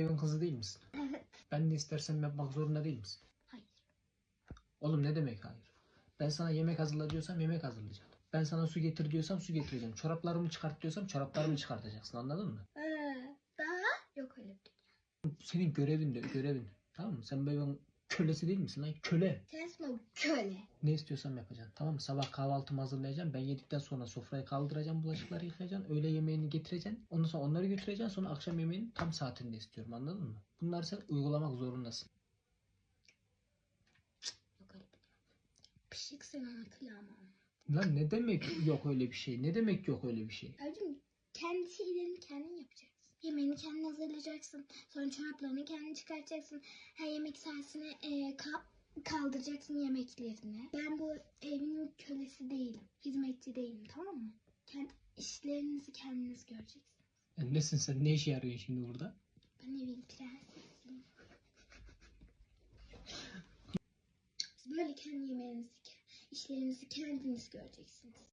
evin kızı değil misin? Evet. Ben de istersem yapmak zorunda değil misin? Hayır. Oğlum ne demek hayır? Ben sana yemek hazırla diyorsam yemek hazırlayacağım. Ben sana su getir diyorsam su getireceğim. Çoraplarımı çıkart diyorsam çoraplarımı çıkartacaksın anladın mı? Ee, daha yok öyle bir dünya. Senin görevin de görevin. Tamam mı? Sen bu evin kölesi değil misin lan? Köle. O köle. Ne istiyorsam yapacaksın. Tamam mı? Sabah kahvaltımı hazırlayacağım. Ben yedikten sonra sofrayı kaldıracağım. Bulaşıkları yıkayacaksın. Öğle yemeğini getireceksin. Ondan sonra onları götüreceksin. Sonra akşam yemeğini tam saatinde istiyorum. Anladın mı? Bunları sen uygulamak zorundasın. Pişiksin ama kıyamam. Lan ne demek yok öyle bir şey? Ne demek yok öyle bir şey? Abicim kendi şeylerini kendin yapacaksın. Hazırlayacaksın. Sonra çoraplarını kendin çıkartacaksın. Her yemek saatine e, ka- kaldıracaksın yemeklerini. Ben bu evin kölesi değilim. Hizmetçi değilim tamam mı? Kendi işlerinizi kendiniz göreceksiniz. Yani nesin sen? Ne işe yarıyorsun şimdi burada? Ben evin prensesiyim. Böyle kendi yemeğinizi, işlerinizi kendiniz göreceksiniz.